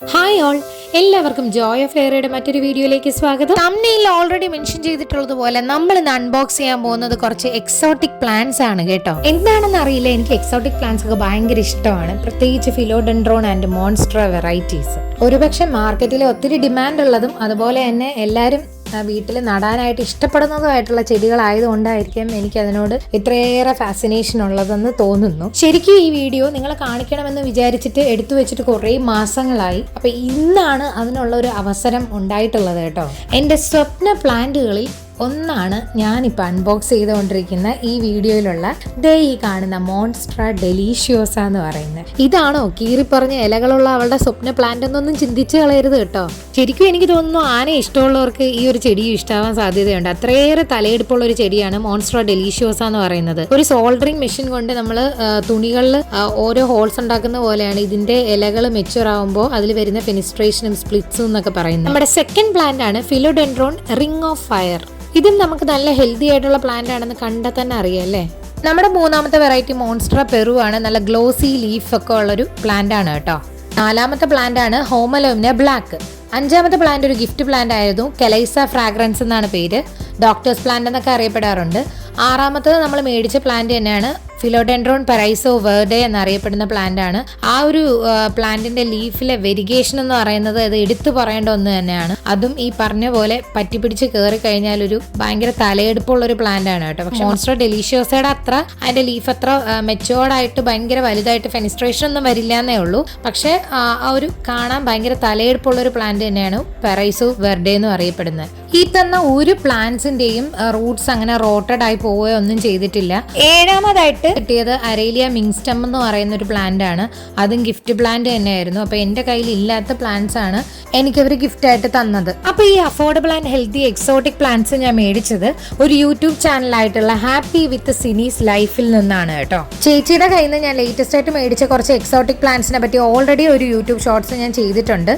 Hi all എല്ലാവർക്കും joy of എയറയുടെ മറ്റൊരു വീഡിയോയിലേക്ക് സ്വാഗതം. തമ്മിൽ ഓൾറെഡി മെൻഷൻ ചെയ്തിട്ടുള്ളതുപോലെ നമ്മൾ ഇന്ന് അൺബോക്സ് ചെയ്യാൻ പോകുന്നത് കുറച്ച് എക്സോട്ടിക് പ്ലാന്റ്സ് ആണ് കേട്ടോ. എന്താണെന്ന് അറിയില്ല. എനിക്ക് എക്സോട്ടിക് പ്ലാന്റ്സ് ഒക്കെ ഭയങ്കര ഇഷ്ടമാണ്. പ്രത്യേകിച്ച് ഫിലോഡെൻഡ്രോൺ ആൻഡ് മോൺസ്ട്ര വെറൈറ്റീസ് ഒരുപക്ഷെ മാർക്കറ്റിൽ ഒത്തിരി ഡിമാൻഡ് ഉള്ളതും അതുപോലെ തന്നെ എല്ലാവരും വീട്ടിൽ നടാനായിട്ട് ഇഷ്ടപ്പെടുന്നതുമായിട്ടുള്ള ചെടികളായതുകൊണ്ടായിരിക്കും എനിക്ക് അതിനോട് ഇത്രയേറെ ഫാസിനേഷൻ ഉള്ളതെന്ന് തോന്നുന്നു. ശരിക്കും ഈ വീഡിയോ നിങ്ങളെ കാണിക്കണമെന്ന് വിചാരിച്ചിട്ട് എടുത്തു വെച്ചിട്ട് കുറേ മാസങ്ങളായി. അപ്പൊ ഇന്നാണ് അതിനുള്ള ഒരു അവസരം ഉണ്ടായിട്ടുള്ളത് കേട്ടോ. എന്റെ സ്വപ്ന പ്ലാന്റുകളിൽ ഒന്നാണ് ഞാനിപ്പോൾ അൺബോക്സ് ചെയ്തുകൊണ്ടിരിക്കുന്ന ഈ വീഡിയോയിലുള്ള ദേ ഈ കാണുന്ന മോൺസ്ട്ര ഡെലീഷ്യോസ എന്ന് പറയുന്നത്. ഇതാണോ? കീറിപ്പറഞ്ഞ ഇലകളുള്ള അവളുടെ സ്വപ്ന പ്ലാന്റ് എന്നൊന്നും ചിന്തിച്ച് കളയരുത് കേട്ടോ. ശരിക്കും എനിക്ക് തോന്നുന്നു ആന ഇഷ്ടമുള്ളവർക്ക് ഈ ഒരു ചെടിയും ഇഷ്ടാവാൻ സാധ്യതയുണ്ട്. അത്രയേറെ തലയെടുപ്പുള്ള ഒരു ചെടിയാണ് മോൺസ്ട്ര ഡെലീഷ്യോസ എന്ന് പറയുന്നത്. ഒരു സോൾഡറിങ് മെഷീൻ കൊണ്ട് നമ്മൾ തുണികളിൽ ഓരോ ഹോൾസ് ഉണ്ടാക്കുന്ന പോലെയാണ് ഇതിന്റെ ഇലകൾ മെച്ചുവർ ആകുമ്പോൾ അതിൽ വരുന്ന ഫെനിസ്ട്രേഷനും സ്പ്ലിറ്റ്സും എന്നൊക്കെ പറയുന്നത്. നമ്മുടെ സെക്കൻഡ് പ്ലാന്റ് ആണ് ഫിലോഡെൻഡ്രോൺ റിംഗ് ഓഫ് ഫയർ ഇതും നമുക്ക് നല്ല ഹെൽത്തി ആയിട്ടുള്ള പ്ലാന്റ് ആണെന്ന് കണ്ടാൽ തന്നെ നമ്മുടെ മൂന്നാമത്തെ വെറൈറ്റി മോൺസ്ട്ര പെറു ആണ്. നല്ല ഗ്ലോസി ലീഫ് ഒക്കെ ഉള്ളൊരു പ്ലാന്റ് ആണ് കേട്ടോ. നാലാമത്തെ പ്ലാന്റ് ആണ് ഹോമലോമിന ബ്ലാക്ക് അഞ്ചാമത്തെ പ്ലാന്റ് ഒരു ഗിഫ്റ്റ് പ്ലാന്റ് ആയിരുന്നു. കെലൈസ ഫ്രാഗ്രൻസ് എന്നാണ് പേര്. ഡോക്ടേഴ്സ് പ്ലാന്റ് എന്നൊക്കെ അറിയപ്പെടാറുണ്ട്. ആറാമത്തത് നമ്മൾ മേടിച്ച പ്ലാന്റ് തന്നെയാണ് ഫിലോഡെൻഡ്രോൺ പെറൈസോ വേർഡേ എന്നറിയപ്പെടുന്ന പ്ലാന്റ് ആണ്. ആ ഒരു പ്ലാന്റിന്റെ ലീഫിലെ വെരിഗേഷൻ എന്ന് പറയുന്നത് അത് എടുത്തു പറയേണ്ട ഒന്ന് തന്നെയാണ്. അതും ഈ പറഞ്ഞ പോലെ പറ്റിപ്പിടിച്ച് കയറി കഴിഞ്ഞാൽ ഒരു ഭയങ്കര തലയെടുപ്പുള്ള ഒരു പ്ലാന്റ് ആണ് കേട്ടോ. പക്ഷെ മോൺസ്റ്റർ ഡെലീഷ്യോസയുടെ അത്ര അതിന്റെ ലീഫ് അത്ര മെച്ചോർഡായിട്ട് ഭയങ്കര വലുതായിട്ട് ഫെനിസ്ട്രേഷൻ ഒന്നും വരില്ല എന്നേ ഉള്ളൂ. പക്ഷെ ആ ഒരു കാണാൻ ഭയങ്കര തലയെടുപ്പുള്ള ഒരു പ്ലാന്റ് തന്നെയാണ് പെറൈസോ വെർഡേ എന്ന് അറിയപ്പെടുന്നത്. ഈ തന്ന ഒരു പ്ലാന്റ്സിന്റെയും റൂട്ട്സ് അങ്ങനെ റോട്ടഡ് ആയി പോവുകയോ ഒന്നും ചെയ്തിട്ടില്ല. ഏഴാമതായിട്ട് കിട്ടിയത് അരേലിയ മിങ്സ്റ്റം എന്ന് പറയുന്ന ഒരു പ്ലാന്റ് ആണ്. അതും ഗിഫ്റ്റ് പ്ലാന്റ് തന്നെയായിരുന്നു. അപ്പൊ എന്റെ കയ്യിൽ ഇല്ലാത്ത പ്ലാന്റ്സ് ആണ് എനിക്ക് അവർ ഗിഫ്റ്റ് ആയിട്ട് തന്നത്. അപ്പൊ ഈ affordable and healthy exotic plants ഞാൻ മേടിച്ചത് ഒരു യൂട്യൂബ് ചാനലായിട്ടുള്ള ഹാപ്പി വിത്ത് സിനീസ് ലൈഫിൽ നിന്നാണ് കേട്ടോ. ചേച്ചിയുടെ കയ്യിൽ നിന്ന് ഞാൻ ലേറ്റസ്റ്റ് ആയിട്ട് മേടിച്ച കുറച്ച് എക്സോട്ടിക് പ്ലാന്റ്സിനെ പറ്റി ഓൾറെഡി ഒരു യൂട്യൂബ് ഷോർട്സ് ഞാൻ ചെയ്തിട്ടുണ്ട്.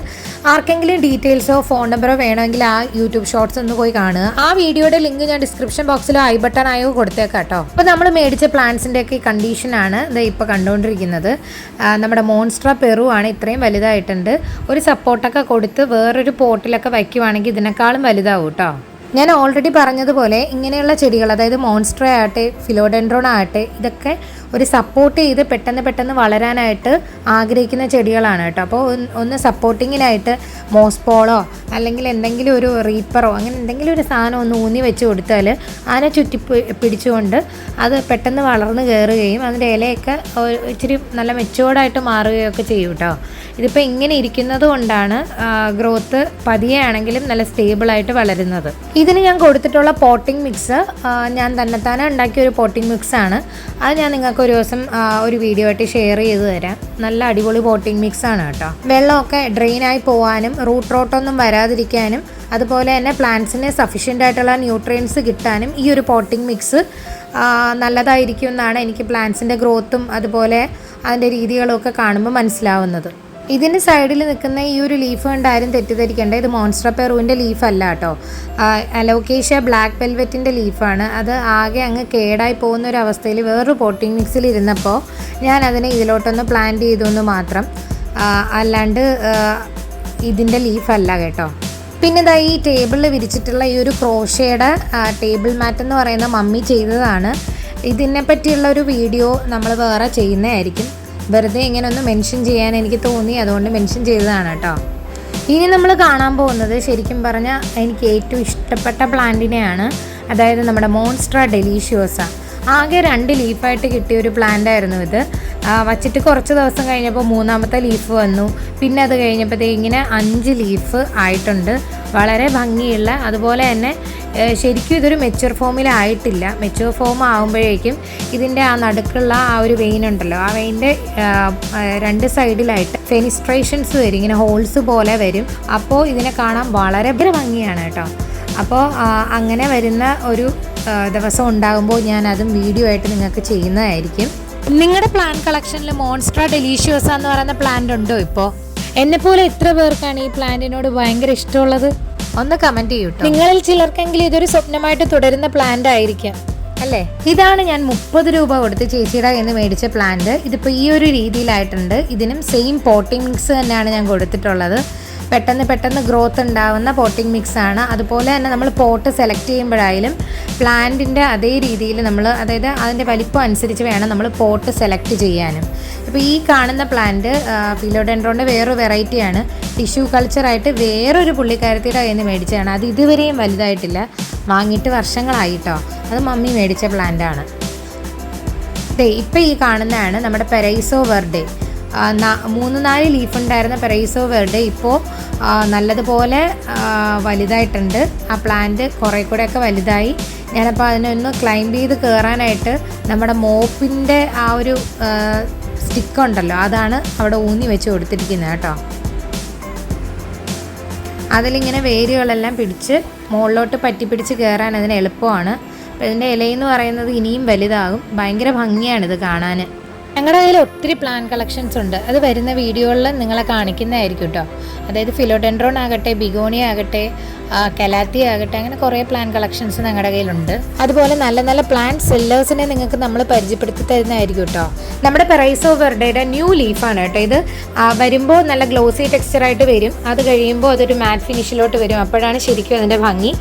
ആർക്കെങ്കിലും ഡീറ്റെയിൽസോ ഫോൺ നമ്പറോ വേണമെങ്കിൽ ആ യൂട്യൂബ് ഷോർട്സ് ഒന്ന് പോയി കാണുക. ആ വീഡിയോയുടെ ലിങ്ക് ഞാൻ ഡിസ്ക്രിപ്ഷൻ ബോക്സിലോ ഐ ബട്ടൺ ആയോ കൊടുത്തേക്കാം കേട്ടോ. അപ്പോൾ നമ്മൾ മേടിച്ച പ്ലാന്റ്സിന്റെ ഒക്കെ കണ്ടീഷനാണ് ഇത് ഇപ്പോൾ കണ്ടുകൊണ്ടിരിക്കുന്നത് നമ്മുടെ മോൺസ്ട്ര പെറു ആണ് ഇത്രയും വലുതായിട്ടുണ്ട്. ഒരു സപ്പോർട്ടൊക്കെ കൊടുത്ത് വേറൊരു പോട്ടിലൊക്കെ വയ്ക്കുവാണെങ്കിൽ ഇതിനേക്കാളും വലുതാവും കേട്ടോ ഞാൻ ഓൾറെഡി പറഞ്ഞതുപോലെ ഇങ്ങനെയുള്ള ചെടികൾ അതായത് മോൺസ്ട്ര ആകട്ടെ ഫിലോഡെൻഡ്രോൺ ആകട്ടെ ഇതൊക്കെ ഒരു സപ്പോർട്ട് ചെയ്ത് പെട്ടെന്ന് പെട്ടെന്ന് വളരാനായിട്ട് ആഗ്രഹിക്കുന്ന ചെടികളാണ് കേട്ടോ. അപ്പോൾ ഒന്ന് സപ്പോർട്ടിങ്ങിനായിട്ട് മോസ്പോളോ അല്ലെങ്കിൽ എന്തെങ്കിലും ഒരു റീപ്പറോ അങ്ങനെ എന്തെങ്കിലും ഒരു സാധനം ഒന്ന് ഊന്നി വെച്ച് കൊടുത്താൽ അതിനെ ചുറ്റി പിടിച്ചുകൊണ്ട് അത് പെട്ടെന്ന് വളർന്ന് കയറുകയും അതിന്റെ ഇലയൊക്കെ ഇച്ചിരി നല്ല മെച്ചുവേർഡായിട്ട് മാറുകയൊക്കെ ചെയ്യും കേട്ടോ. ഇതിപ്പോൾ ഇങ്ങനെ ഇരിക്കുന്നത് കൊണ്ടാണ് ഗ്രോത്ത് പതിയെ ആണെങ്കിലും നല്ല സ്റ്റേബിളായിട്ട് വളരുന്നത്. ഇതിന് ഞാൻ കൊടുത്തിട്ടുള്ള പോട്ടിംഗ് മിക്സ് ഞാൻ തന്നെത്താനെ ഉണ്ടാക്കിയ ഒരു പോട്ടിംഗ് മിക്സ് ആണ്. അത് ഞാൻ നിങ്ങൾക്ക് ഒരു ദിവസം ഒരു വീഡിയോ ആയിട്ട് ഷെയർ ചെയ്ത് തരാം. നല്ല അടിപൊളി പോട്ടിംഗ് മിക്സ് ആണ് കേട്ടോ. വെള്ളമൊക്കെ ഡ്രെയിനായി പോകാനും റൂട്ട് റോട്ടൊന്നും വരാതിരിക്കാനും അതുപോലെ തന്നെ പ്ലാന്റ്സിന് സഫീഷ്യന്റ് ആയിട്ടുള്ള ന്യൂട്രിയൻസ് കിട്ടാനും ഈ ഒരു പോട്ടിംഗ് മിക്സ് നല്ലതായിരിക്കും എന്നാണ് എനിക്ക് പ്ലാന്റ്സിന്റെ ഗ്രോത്തും അതുപോലെ അതിന്റെ രീതികളും ഒക്കെ കാണുമ്പോൾ മനസ്സിലാവുന്നത്. ഇതിന്റെ സൈഡിൽ നിൽക്കുന്ന ഈ ഒരു ലീഫ് കണ്ട് ആരും തെറ്റിദ്ധരിക്കേണ്ട. ഇത് മോൺസ്റ്റർ പെറുവിന്റെ ലീഫ് അല്ല കേട്ടോ. അലോക്കേഷ്യ ബ്ലാക്ക് വെൽവെറ്റിന്റെ ലീഫാണ് അത് ആകെ അങ്ങ് കേടായി പോകുന്ന ഒരു അവസ്ഥയിൽ വേറൊരു പോട്ടിംഗ് മിക്സിൽ ഇരുന്നപ്പോൾ ഞാൻ അതിനെ ഇതിലോട്ടൊന്ന് പ്ലാന്റ് ചെയ്തു എന്ന് മാത്രം. അല്ലാണ്ട് ഇതിന്റെ ലീഫല്ല കേട്ടോ. പിന്നെ ഇതാ ഈ ടേബിളിൽ വിരിച്ചിട്ടുള്ള ഈ ഒരു ക്രോഷയുടെ ടേബിൾ മാറ്റ് എന്ന് പറയുന്ന മമ്മി ചെയ്തതാണ്. ഇതിനെ പറ്റിയുള്ള ഒരു വീഡിയോ നമ്മൾ വേറെ ചെയ്യുന്നതായിരിക്കും. വെറുതെ ഇങ്ങനെ ഒന്ന് മെൻഷൻ ചെയ്യാൻ എനിക്ക് തോന്നി അതുകൊണ്ട് മെൻഷൻ ചെയ്തതാണ് കേട്ടോ. ഇനി നമ്മൾ കാണാൻ പോകുന്നത് ശരിക്കും പറഞ്ഞാൽ എനിക്ക് ഏറ്റവും ഇഷ്ടപ്പെട്ട പ്ലാന്റിനെയാണ് അതായത് നമ്മുടെ മോൺസ്ട്ര ഡെലീഷ്യോസ ആകെ രണ്ട് ലീഫായിട്ട് കിട്ടിയ ഒരു പ്ലാന്റ് ആയിരുന്നു ഇത്. വച്ചിട്ട് കുറച്ച് ദിവസം കഴിഞ്ഞപ്പോൾ മൂന്നാമത്തെ ലീഫ് വന്നു. പിന്നെ അത് കഴിഞ്ഞപ്പോഴത്തേ ഇങ്ങനെ അഞ്ച് ലീഫ് ആയിട്ടുണ്ട്. വളരെ ഭംഗിയുള്ള അതുപോലെ തന്നെ ശരിക്കും ഇതൊരു മെച്യൂർ ഫോമിലായിട്ടില്ല മെച്യൂർ ഫോം ആകുമ്പോഴേക്കും ഇതിന്റെ ആ നടുക്കുള്ള ആ ഒരു വെയിൻ ഉണ്ടല്ലോ ആ വെയിന്റെ രണ്ട് സൈഡിലായിട്ട് ഫെനിസ്ട്രേഷൻസ് വരും ഇങ്ങനെ ഹോൾസ് പോലെ വരും. അപ്പോൾ ഇതിനെ കാണാൻ വളരെ ഭംഗിയാണ് കേട്ടോ. അപ്പോൾ അങ്ങനെ വരുന്ന ഒരു ദിവസം ഉണ്ടാകുമ്പോൾ ഞാൻ അതും വീഡിയോ ആയിട്ട് നിങ്ങൾക്ക് ചെയ്യുന്നതായിരിക്കും. നിങ്ങളുടെ പ്ലാൻ കളക്ഷനിൽ മോൺസ്ട്ര ഡെലീഷ്യസ് എന്ന് പറയുന്ന പ്ലാന്റ് ഉണ്ടോ ഇപ്പോൾ എന്നെ പോലെ എത്ര പേർക്കാണ് ഈ പ്ലാന്റിനോട് ഭയങ്കര ഇഷ്ടമുള്ളത്. ഒന്ന് കമന്റ് ചെയ്യൂട്ടോ? നിങ്ങളിൽ ചിലർക്കെങ്കിലും ഇതൊരു സ്വപ്നമായിട്ട് തുടരുന്ന പ്ലാന്റ് ആയിരിക്കാം. അല്ലേ? ഇതാണ് ഞാൻ മുപ്പത് രൂപ കൊടുത്ത് ചേച്ചിയുടെ എന്ന് മേടിച്ച പ്ലാന്റ് ഇതിപ്പോൾ ഈ ഒരു രീതിയിലായിട്ടുണ്ട്. ഇതിനും സെയിം പോട്ടിംഗ് മിക്സ് തന്നെയാണ് ഞാൻ കൊടുത്തിട്ടുള്ളത്. പെട്ടെന്ന് പെട്ടെന്ന് ഗ്രോത്ത് ഉണ്ടാവുന്ന പോട്ടിംഗ് ആണ്. അതുപോലെ തന്നെ നമ്മൾ പോട്ട് സെലക്ട് ചെയ്യുമ്പോഴായാലും പ്ലാന്റിന്റെ അതേ രീതിയിൽ നമ്മൾ അതായത് അതിന്റെ വലിപ്പം അനുസരിച്ച് വേണം നമ്മൾ പോട്ട് സെലക്ട് ചെയ്യാനും. ഇപ്പോൾ ഈ കാണുന്ന പ്ലാന്റ് ഫിലോഡെൻഡ്രോന്റെ വേറൊരു വെറൈറ്റിയാണ് ടിഷ്യൂ കൾച്ചറായിട്ട് വേറൊരു പുള്ളിക്കാരത്തിയുടെ കയ്യിൽ നിന്ന് മേടിച്ചതാണ്. അത് ഇതുവരെയും വലുതായിട്ടില്ല. വാങ്ങിയിട്ട് വർഷങ്ങളായിട്ടോ അത് മമ്മി മേടിച്ച പ്ലാന്റാണ് ഇപ്പം ഈ കാണുന്നതാണ് നമ്മുടെ പെരൈസോ വെർഡേ മൂന്ന് നാല് ലീഫ് ഉണ്ടായിരുന്ന പെറൈസോ വെർഡേ ഇപ്പോൾ നല്ലതുപോലെ വലുതായിട്ടുണ്ട്. ആ പ്ലാന്റ് കുറേ കൂടെയൊക്കെ വലുതായി. ഞാനപ്പോൾ അതിനൊന്ന് ക്ലൈംബ് ചെയ്ത് കയറാനായിട്ട് നമ്മുടെ മോപ്പിന്റെ ആ ഒരു സ്റ്റിക്ക് ഉണ്ടല്ലോ അതാണ് അവിടെ ഊന്നി വെച്ച് കൊടുത്തിരിക്കുന്നത് കേട്ടോ. അതിലിങ്ങനെ വേരുകളെല്ലാം പിടിച്ച് മുകളിലോട്ട് പറ്റി പിടിച്ച് കയറാൻ അതിന് എളുപ്പമാണ്. അപ്പോൾ ഇതിന്റെ ഇലയെന്ന് പറയുന്നത് ഇനിയും വലുതാകും. ഭയങ്കര ഭംഗിയാണിത് കാണാൻ ഞങ്ങളുടെ കയ്യിൽ ഒത്തിരി പ്ലാൻ കളക്ഷൻസ് ഉണ്ട്. അത് വരുന്ന വീഡിയോകളിൽ നിങ്ങളെ കാണിക്കുന്നതായിരിക്കും കേട്ടോ അതായത് ഫിലോഡെൻഡ്രോൺ ആകട്ടെ ബിഗോണി ആകട്ടെ കലാത്തി ആകട്ടെ അങ്ങനെ കുറേ പ്ലാൻ കളക്ഷൻസ് ഞങ്ങളുടെ കയ്യിലുണ്ട്. അതുപോലെ നല്ല നല്ല പ്ലാൻ സെല്ലേഴ്സിനെ നിങ്ങൾക്ക് നമ്മൾ പരിചയപ്പെടുത്തി തരുന്നതായിരിക്കും കേട്ടോ നമ്മുടെ പെറൈസോ വെർഡയുടെ ന്യൂ ലീഫാണ് കേട്ടോ ഇത്. വരുമ്പോൾ നല്ല ഗ്ലോസി ടെക്സ്ചറായിട്ട് വരും. അത് കഴിയുമ്പോൾ അതൊരു മാറ്റ് ഫിനിഷിലോട്ട് വരും. അപ്പോഴാണ് ശരിക്കും അതിന്റെ ഭംഗി.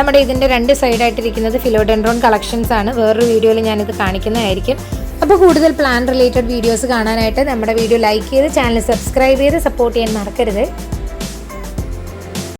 നമ്മുടെ ഇതിന്റെ രണ്ട് സൈഡായിട്ടിരിക്കുന്നത് ഫിലോഡെൻഡ്രോൺ കളക്ഷൻസ് ആണ്. വേറൊരു വീഡിയോയിൽ ഞാനിത് കാണിക്കുന്നതായിരിക്കും. അപ്പോൾ കൂടുതൽ പ്ലാൻ റിലേറ്റഡ് വീഡിയോസ് കാണാനായിട്ട് നമ്മുടെ വീഡിയോ ലൈക്ക് ചെയ്ത് ചാനൽ സബ്സ്ക്രൈബ് ചെയ്ത് സപ്പോർട്ട് ചെയ്യാൻ മറക്കരുത്.